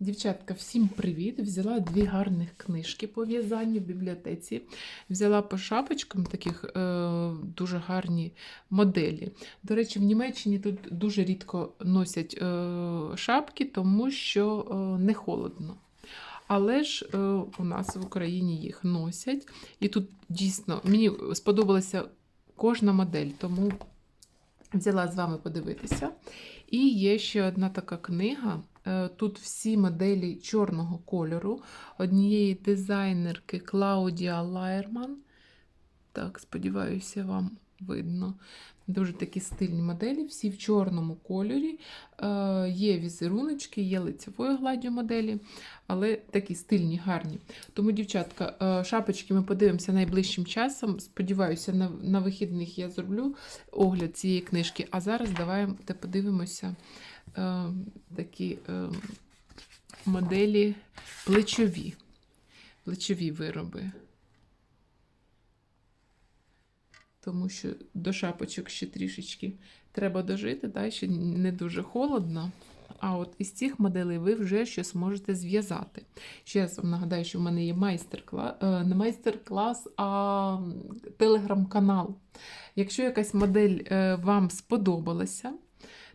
Дівчатка, всім привіт! Взяла дві гарних книжки по в'язанню в бібліотеці. Взяла по шапочкам таких е, дуже гарні моделі. До речі, в Німеччині тут дуже рідко носять е, шапки, тому що е, не холодно. Але ж е, у нас в Україні їх носять. І тут дійсно мені сподобалася кожна модель, тому взяла з вами подивитися. І є ще одна така книга. Е, Тут всі моделі чорного кольору однієї дизайнерки Клаудія Лайерман. Так, сподіваюся, вам видно. Дуже такі стильні моделі, всі в чорному кольорі. Е, Є візеруночки, є лицевою гладдю моделі, але такі стильні, гарні. Тому, дівчатка, е, шапочки ми подивимося найближчим часом. Сподіваюся, на, на вихідних я зроблю огляд цієї книжки. А зараз давайте подивимося е, такі е, моделі плечові, плечові вироби. Тому що до шапочок ще трішечки треба дожити, да, ще не дуже холодно. А от із цих моделей ви вже щось можете зв'язати. Ще раз вам нагадаю, що в мене є майстер-клас, е, не майстер-клас, а телеграм-канал. Якщо якась модель е, вам сподобалася,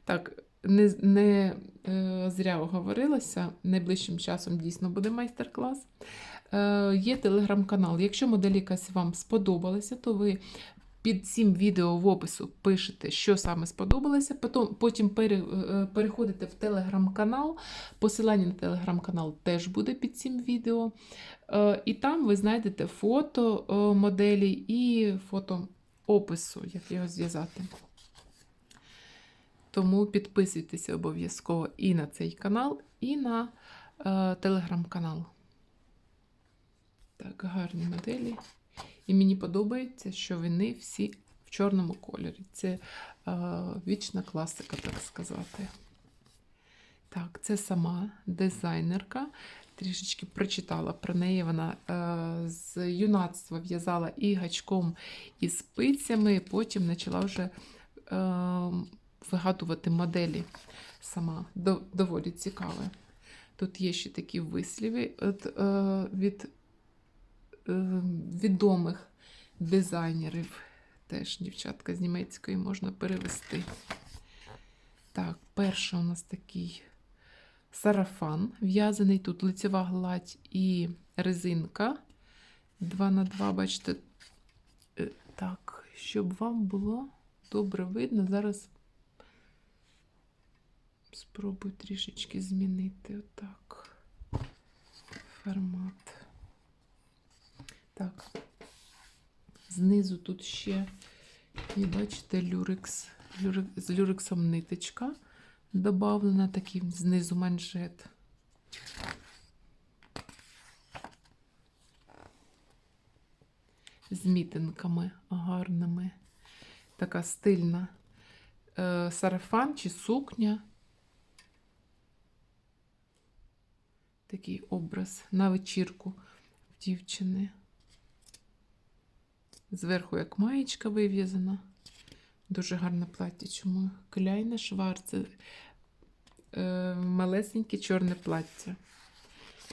так, не, не е, зря оговорилася, найближчим часом дійсно буде майстер-клас. Е, Є телеграм-канал. Якщо модель якась вам сподобалася, то ви під цим відео в опису пишете, що саме сподобалося. Потім, потім пере, е, переходите в телеграм-канал. Посилання на телеграм-канал теж буде під цим відео. Е, І там ви знайдете фото е, моделі і фото опису, як його зв'язати. Тому підписуйтеся обов'язково і на цей канал, і на е, телеграм-канал. Так, гарні моделі. І мені подобається, що вони всі в чорному кольорі. Це е, вічна класика, так сказати. Так, це сама дизайнерка. Трішечки прочитала про неї. Вона е, з юнацтва в'язала і гачком, і спицями, потім почала вже е, вигадувати моделі сама. Доволі цікаве. Тут є ще такі висліви е, від е, відомих дизайнерів. Теж дівчатка з німецької можна перевести. Так, перший у нас такий сарафан в'язаний. Тут лицева гладь і резинка. 2 на 2, бачите. Е, Так, щоб вам було добре видно, зараз спробую трішечки змінити отак формат. Так. Знизу тут ще, і бачите, люрекс, люрекс з люрексом ниточка добавлена, такий знизу манжет. З мітинками гарними. Така стильна е, сарафан чи сукня. Такий образ на вечірку в дівчини. Зверху як маєчка вив'язана. Дуже гарне плаття. Чому? Кляйне шварце. Е, малесеньке чорне плаття.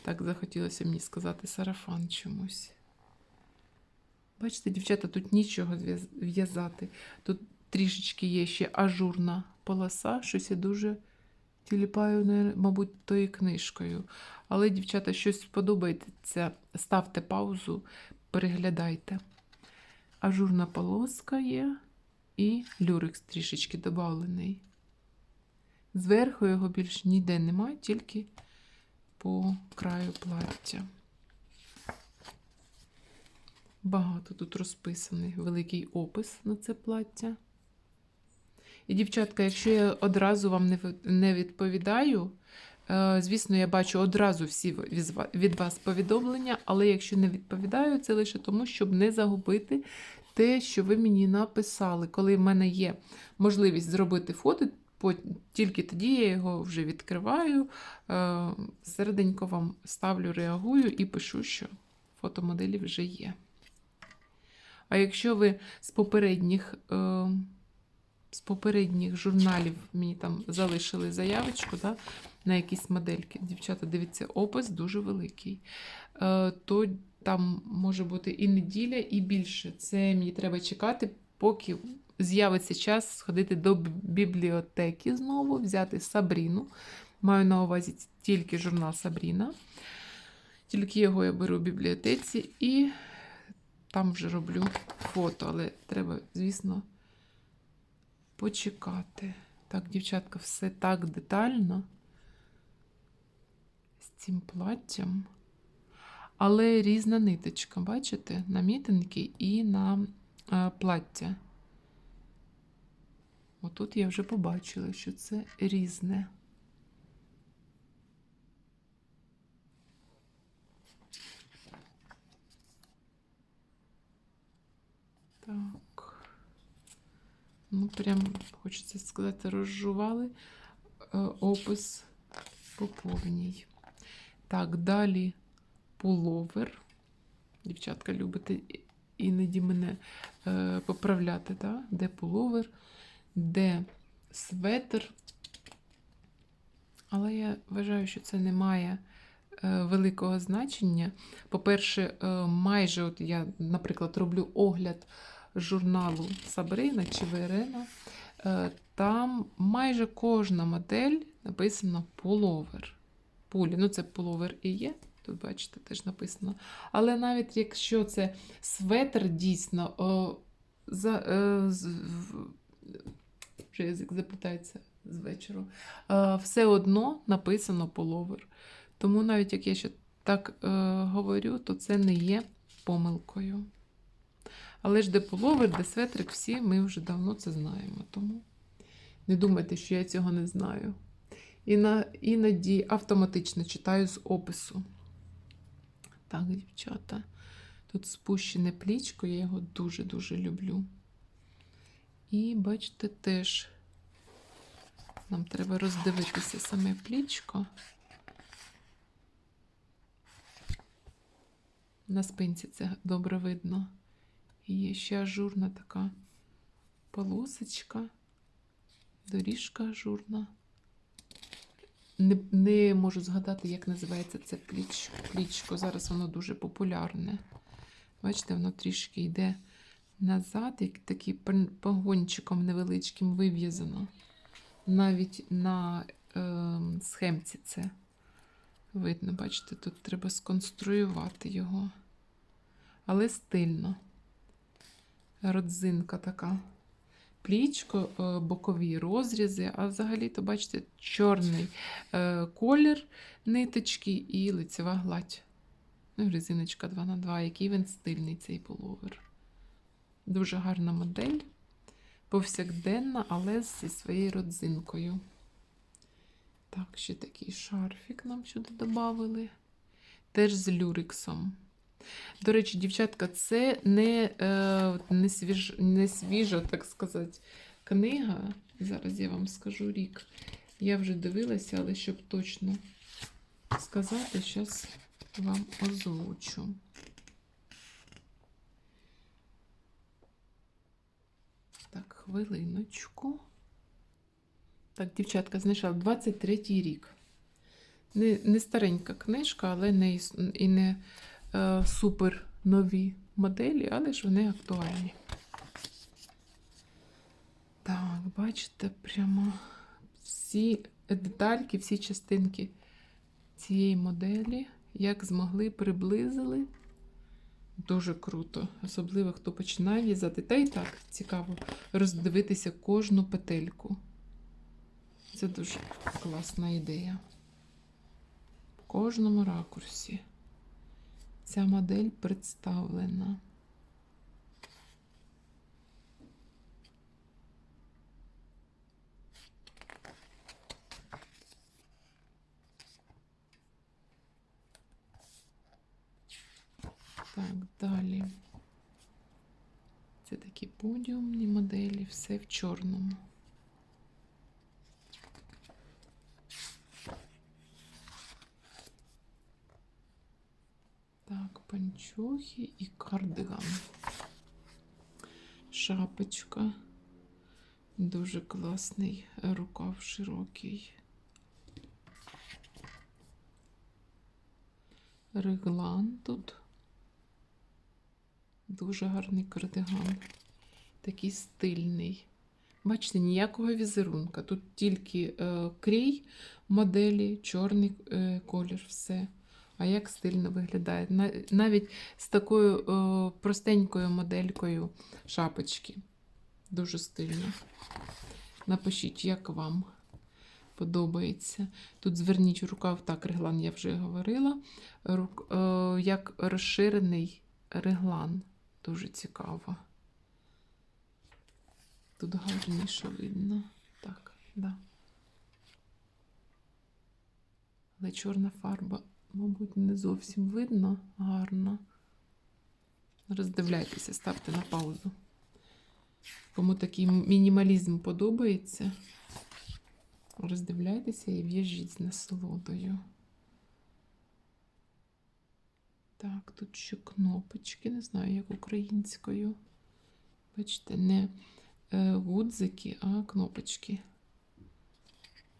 Так захотілося мені сказати сарафан чомусь. Бачите, дівчата, тут нічого в'язати. Тут трішечки є ще ажурна полоса, щось я дуже тіліпаю, не- мабуть, тою книжкою. Але, дівчата, щось сподобається, ставте паузу, переглядайте. Ажурна полоска є і люрекс трішечки додавлений. Зверху його більш ніде немає, тільки по краю плаття. Багато тут розписаний великий опис на це плаття. І, дівчатка, якщо я одразу вам не відповідаю, е, звісно, я бачу одразу всі від вас повідомлення, але якщо не відповідаю, це лише тому, щоб не загубити те, що ви мені написали. Коли в мене є можливість зробити фото, тільки тоді я його вже відкриваю, е, середенько вам ставлю, реагую і пишу, що фотомоделі вже є. А якщо ви з попередніх е, з попередніх журналів мені там залишили заявочку да, на якісь модельки. Дівчата, дивіться, опис дуже великий. Е, то там може бути і неділя, і більше. Це мені треба чекати, поки з'явиться час сходити до бібліотеки знову, взяти Сабріну. Маю на увазі тільки журнал Сабріна. Тільки його я беру в бібліотеці і там вже роблю фото, але треба, звісно, почекати. Так, дівчатка, все так детально з цим платтям. Але різна ниточка, бачите, на мітинки і на е, плаття. Отут я вже побачила, що це різне. Так. Ну, прям, хочеться сказати, розжували е, опис по повній. Так, далі пуловер. Дівчатка, любите іноді мене е, поправляти, да? де пуловер, де светр. Але я вважаю, що це не має е, великого значення. По-перше, е, майже от я, наприклад, роблю огляд журналу Сабрина чи Верена. Е, Там майже кожна модель написано пуловер. Пулі. Ну, це пуловер і є. Тут, бачите, теж написано. Але навіть якщо це светр дійсно, о, за, е, з, вже язик заплітається з вечору, е, все одно написано пуловер. Тому навіть як я ще так е, говорю, то це не є помилкою. Але ж де пуловер, де светрик, всі ми вже давно це знаємо. Тому не думайте, що я цього не знаю. І на, іноді автоматично читаю з опису. Так, дівчата. Тут спущене плічко, я його дуже-дуже люблю. І бачите, теж нам треба роздивитися саме плічко. На спинці це добре видно. І ще ажурна така полосочка, доріжка ажурна. Не, не можу згадати, як називається це пліч, плічко. Зараз воно дуже популярне. Бачите, воно трішки йде назад, як таким погончиком невеличким вив'язано. Навіть на е, схемці це видно, бачите, тут треба сконструювати його. Але стильно. Родзинка така. Плічко, е, бокові розрізи, а взагалі-то, бачите, чорний е, колір ниточки і лицева гладь. Ну, резиночка 2х2, який він стильний цей пуловер. Дуже гарна модель. Повсякденна, але зі своєю родзинкою. Так, ще такий шарфік нам сюди додали. Теж з люрексом. До речі, дівчатка, це не, е, не, свіж, не свіжа, так сказати, книга. Зараз я вам скажу рік. Я вже дивилася, але щоб точно сказати, зараз вам озвучу. Так, хвилиночку. Так, дівчатка, знайшла 23-й рік. Не, не старенька книжка, але не, і не супер нові моделі, але ж вони актуальні. Так, бачите, прямо всі детальки, всі частинки цієї моделі, як змогли, приблизили. Дуже круто. Особливо, хто починає в'язати. Та й так цікаво роздивитися кожну петельку. Це дуже класна ідея. В кожному ракурсі ця модель представлена. Так, далі. Це такі подіумні моделі, все в чорному. Так, панчохи і кардиган. Шапочка. Дуже класний рукав широкий. Реглан тут. Дуже гарний кардиган. Такий стильний. Бачите, ніякого візерунка. Тут тільки е, крій моделі, чорний е, колір, все. А як стильно виглядає. Навіть з такою е, простенькою моделькою шапочки. Дуже стильно. Напишіть, як вам подобається. Тут зверніть рукав, так, реглан я вже говорила. Рук, е, як розширений реглан. Дуже цікаво. Тут гарніше видно. Так, да. Але чорна фарба, мабуть, не зовсім видно гарно. Роздивляйтеся, ставте на паузу. Кому такий мінімалізм подобається, роздивляйтеся і в'яжіть з насолодою. Так, тут ще кнопочки, не знаю, як українською. Бачите, не е, гудзики, а кнопочки.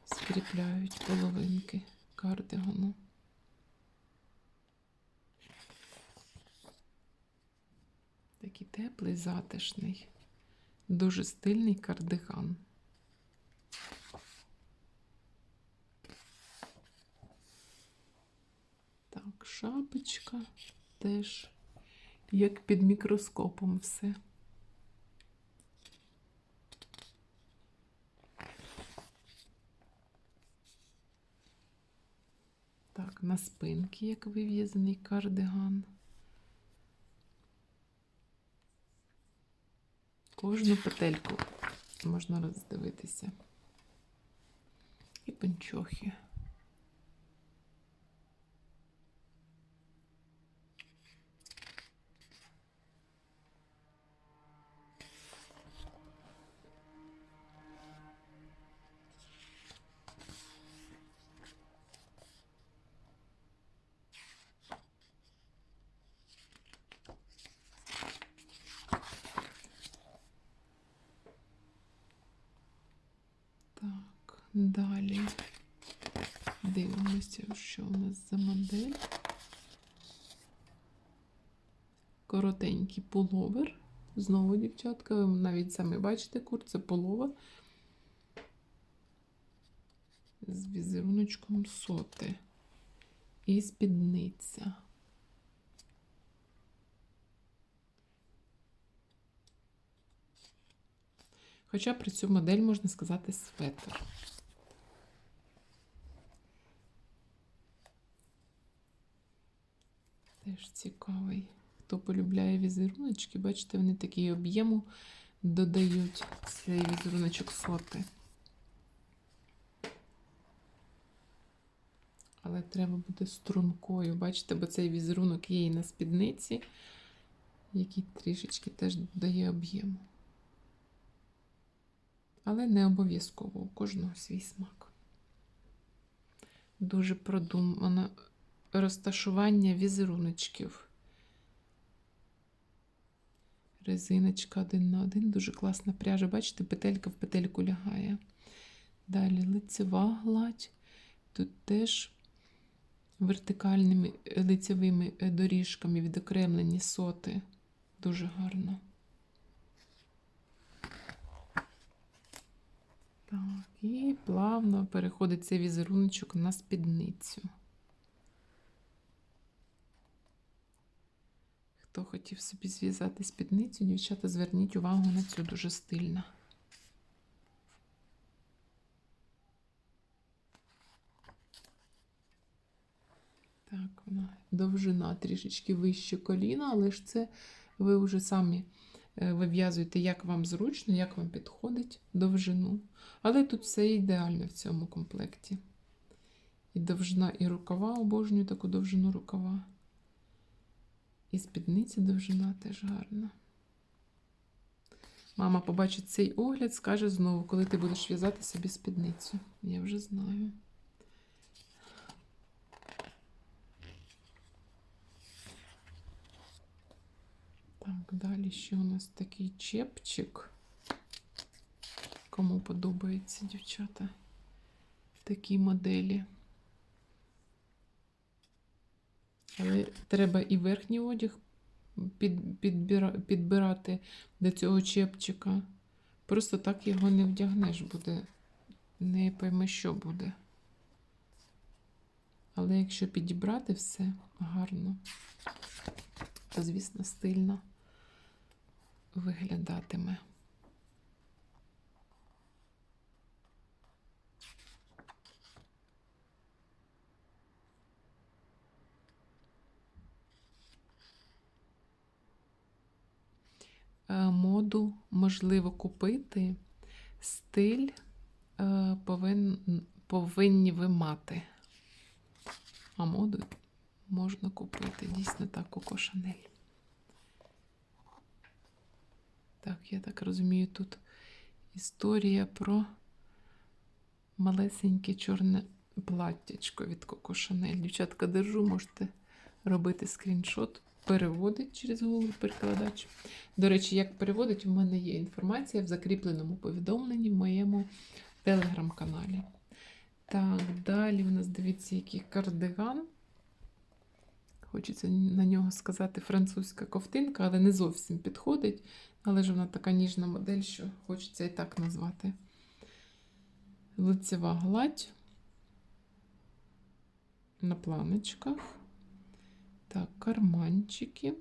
Скріпляють половинки кардигану. Такий теплий, затишний, дуже стильний кардиган. Так, шапочка теж як під мікроскопом все. Так, на спинці як вив'язаний кардиган. Кожну петельку можна роздивитися. І панчохи. Так, далі дивимося, що у нас за модель. Коротенький пуловер. Знову, дівчатка, ви навіть самі бачите курт, це пуловер з візеруночком соти і спідниця. Хоча про цю модель можна сказати светр. Теж цікавий. Хто полюбляє візеруночки, бачите, вони такий об'єму додають цей візеруночок соти. Але треба бути стрункою. Бачите, бо цей візерунок є і на спідниці, який трішечки теж додає об'єму. Але не обов'язково у кожного свій смак. Дуже продумано розташування візеруночків. Резиночка один на один, дуже класна пряжа. Бачите, петелька в петельку лягає. Далі лицева гладь. Тут теж вертикальними лицевими доріжками відокремлені соти. Дуже гарно. Так, і плавно переходить цей візеруночок на спідницю. Хто хотів собі зв'язати спідницю, дівчата, зверніть увагу на цю дуже стильно. Так, вона довжина трішечки вище коліна, але ж це ви вже самі е, вив'язуєте, як вам зручно, як вам підходить довжину. Але тут все ідеально в цьому комплекті. І довжина, і рукава, обожнюю таку довжину рукава. І спідниці довжина теж гарна. Мама побачить цей огляд, скаже знову, коли ти будеш в'язати собі спідницю. Я вже знаю. Так, далі ще у нас такий чепчик. кому подобається, дівчата. Такі моделі. Але треба і верхній одяг під, підбира, підбирати до цього чепчика. Просто так його не вдягнеш, буде. Не пойми, що буде. Але якщо підібрати все гарно, то, звісно, стильно виглядатиме. Моду можливо купити, стиль е, повин, повинні ви мати. А моду можна купити. Дійсно так, Коко Шанель. Так, я так розумію, тут історія про малесеньке чорне платтячко від Коко Шанель. Дівчатка, держу, можете робити скріншот, переводить через Google перекладач. До речі, як переводить, у мене є інформація в закріпленому повідомленні в моєму телеграм-каналі. Так, далі у нас дивіться, який кардиган. Хочеться на нього сказати французька ковтинка, але не зовсім підходить. Але ж вона така ніжна модель, що хочеться і так назвати. Лицева гладь на планочках. Так, карманчики,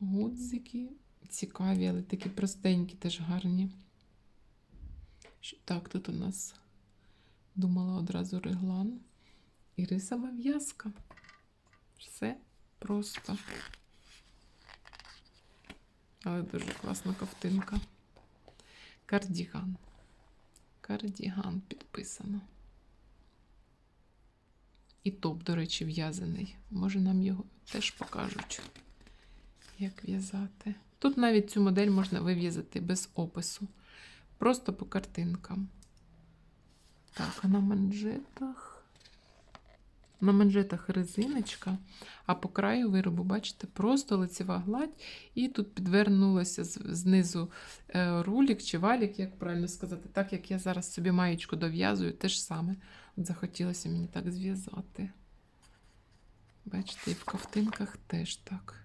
гудзики. Цікаві, але такі простенькі, теж гарні. Так, тут у нас думала одразу реглан і рисова в'язка. Все просто. Але дуже класна ковтинка. Кардіган. Кардіган підписано. І топ, до речі, в'язаний. Може, нам його теж покажуть, як в'язати. Тут навіть цю модель можна вив'язати без опису. Просто по картинкам. Так, а на манжетах. На манжетах резиночка, а по краю виробу, бачите, просто лицева гладь, і тут підвернулося знизу е, рулік чи валік, як правильно сказати, так як я зараз собі маєчку дов'язую, те ж саме. От захотілося мені так зв'язати. Бачите, і в ковтинках теж так.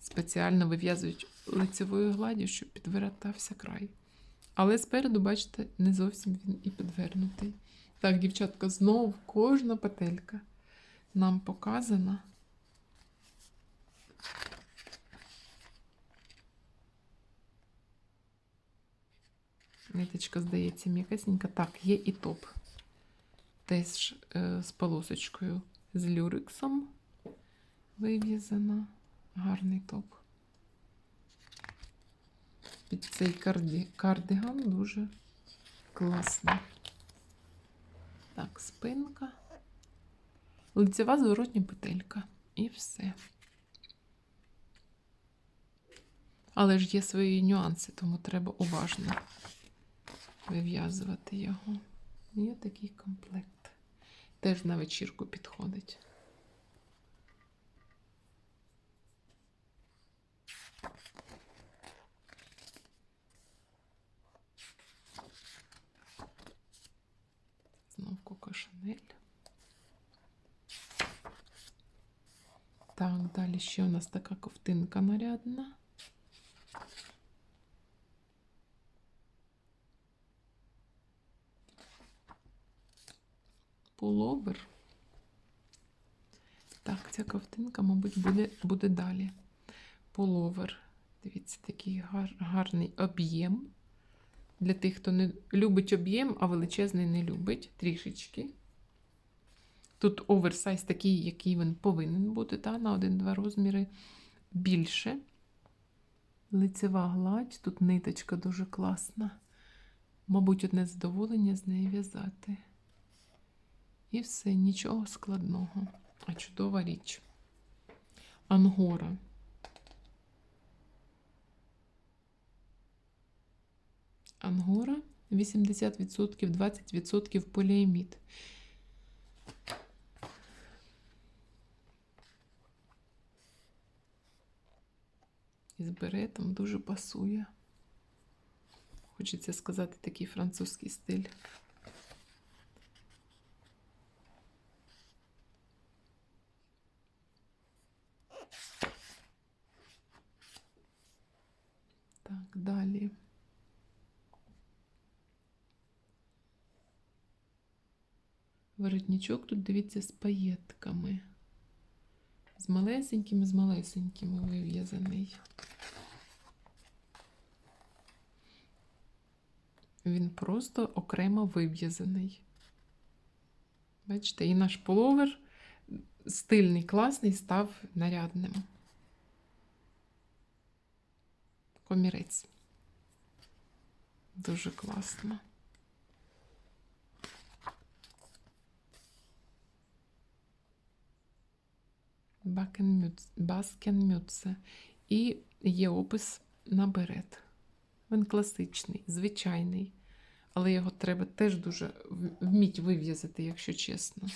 Спеціально вив'язують лицевою гладдю, щоб підвертався край. Але спереду, бачите, не зовсім він і підвернутий. Так, дівчатка, знову кожна петелька нам показана. Ниточка, здається, м'якесенька. Так, є і топ. Теж е, з полосочкою з люрексом вив'язана. Гарний топ. Під цей карді... кардиган дуже класний. Так, спинка, лицева зворотня петелька і все. Але ж є свої нюанси, тому треба уважно вив'язувати його. Є такий комплект. Теж на вечірку підходить. Знов Коко. Так, далі ще у нас така ковтинка нарядна. Пуловер. Так, ця ковтинка, мабуть, буде буде далі. Пуловер. Дивіться, такий гар, гарний об'єм. Для тих, хто не любить об'єм, а величезний не любить трішечки. Тут оверсайз такий, який він повинен бути, та, на 1-2 розміри більше. Лицева гладь, тут ниточка дуже класна. Мабуть, одне задоволення з неї в'язати. І все, нічого складного, а чудова річ. Ангора. Ангора 80%, 20% поліамід. із беретом дуже пасує. Хочеться сказати такий французький стиль. Так, далі. Воротничок тут, дивіться, з паєтками. З малесенькими, з малесенькими вив'язаний. Він просто окремо вив'язаний. Бачите, і наш половер стильний, класний, став нарядним. Комірець. Дуже класно. Баскенмюце. І є опис на берет. Він класичний, звичайний, але його треба теж дуже вміть вив'язати, якщо чесно.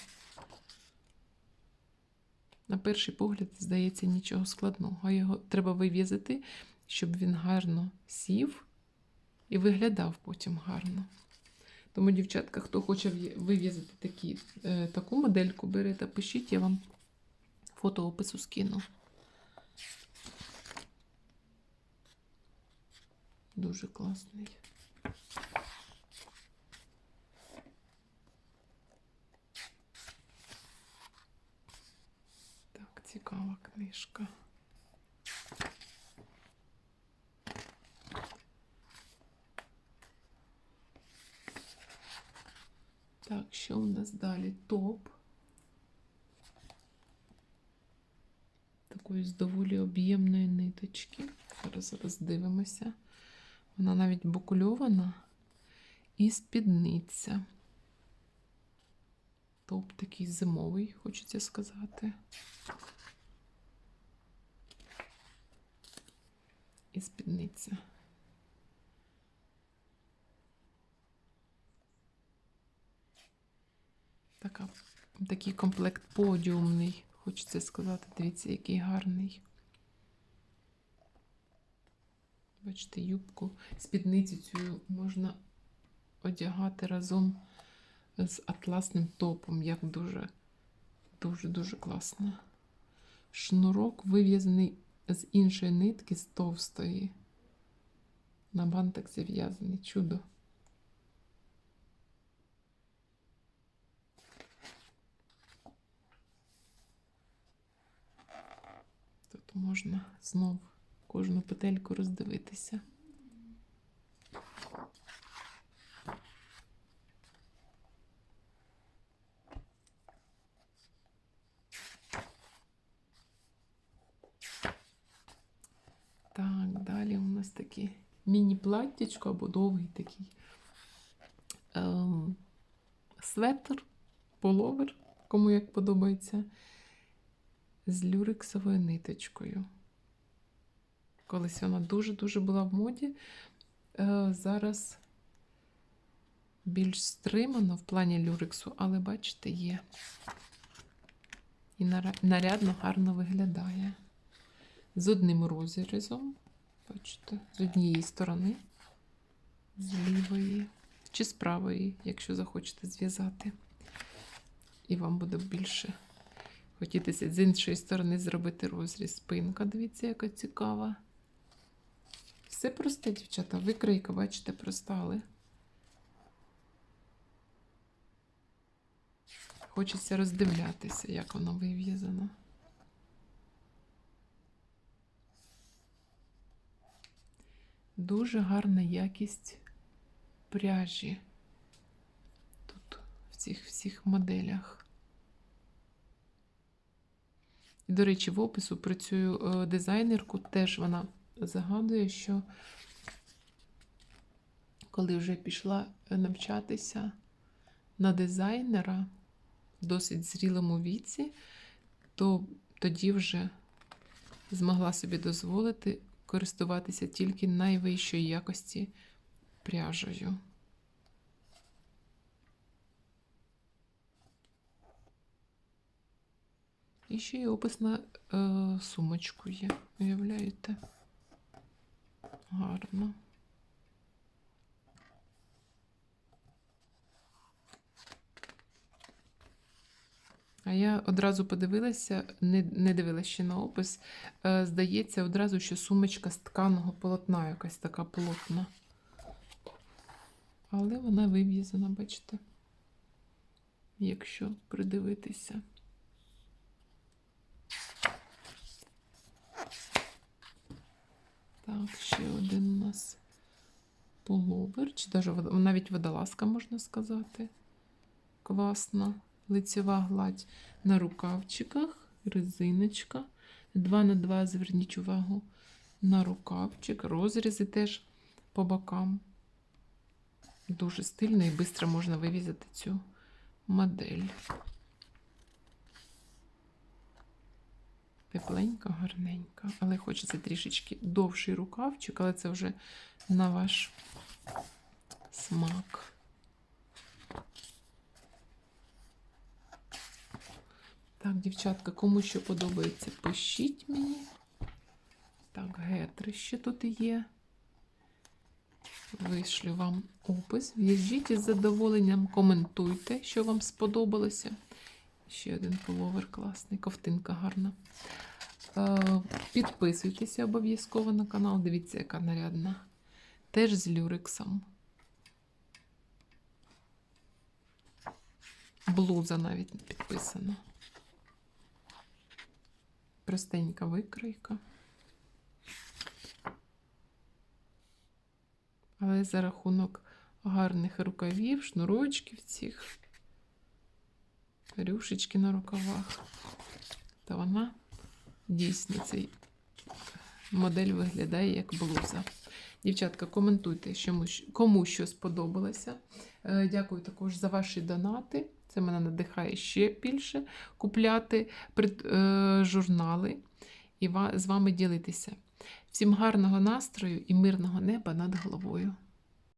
На перший погляд, здається, нічого складного. Його треба вив'язати, щоб він гарно сів і виглядав потім гарно. Тому, дівчатка, хто хоче вив'язати такі, е, таку модельку, берете, пишіть, я вам фото опису скину. Дуже класний. Так, цікава книжка. Так, що у нас далі? Топ. Такої з доволі об'ємної ниточки. Зараз роздивимося. Вона навіть букульована і спідниця. Топ такий зимовий, хочеться сказати. І спідниця. Така, такий комплект подіумний, хочеться сказати. Дивіться, який гарний. Бачите, юбку, спідницю цю можна одягати разом з атласним топом, як дуже, дуже-дуже класно. Шнурок вив'язаний з іншої нитки, з товстої. На бантик зав'язаний. Чудо. Можна знову кожну петельку роздивитися. Так, далі у нас такі міні-платтячко або довгий такий ем, светр, половер, кому як подобається, з люрексовою ниточкою. Колись вона дуже-дуже була в моді. Е, зараз більш стримано в плані люрексу, але бачите, є. І нарядно гарно виглядає. З одним розрізом, бачите, з однієї сторони, з лівої чи з правої, якщо захочете зв'язати. І вам буде більше хотітися з іншої сторони зробити розріз. Спинка, дивіться, яка цікава. Все просте, дівчата, викрийка, бачите, простали. Хочеться роздивлятися, як воно вив'язано. Дуже гарна якість пряжі тут, в цих всіх моделях. І, до речі, в опису про цю е, дизайнерку теж вона загадує, що коли вже пішла навчатися на дизайнера в досить зрілому віці, то тоді вже змогла собі дозволити користуватися тільки найвищої якості пряжею. І ще й опис на е, сумочку є, уявляєте? Гарно. А я одразу подивилася, не, не дивилася ще на опис. Е, здається, одразу, що сумочка з тканого полотна якась така плотна. Але вона вив'язана, бачите, якщо придивитися. Так, ще один у нас пуловер, чи навіть водолазка, можна сказати. Класна лицева гладь на рукавчиках, резиночка. 2 на 2 зверніть увагу на рукавчик, розрізи теж по бокам. Дуже стильно і швидко можна вивізати цю модель. Тепленька, гарненька. Але хочеться трішечки довший рукавчик, але це вже на ваш смак. Так, дівчатка, кому що подобається, пишіть мені. Так, гетри ще тут є. Вишлю вам опис. В'їжджіть із задоволенням, коментуйте, що вам сподобалося. Ще один пуловер класний, ковтинка гарна. Е, Підписуйтеся обов'язково на канал. Дивіться, яка нарядна. Теж з люрексом. Блуза навіть підписана. Простенька викройка. Але за рахунок гарних рукавів, шнурочків цих, рюшечки на рукавах, то вона дійсно цей модель виглядає як блуза. Дівчатка, коментуйте, кому що сподобалося. Е, Дякую також за ваші донати. Це мене надихає ще більше купляти е, журнали і з вами ділитися. Всім гарного настрою і мирного неба над головою.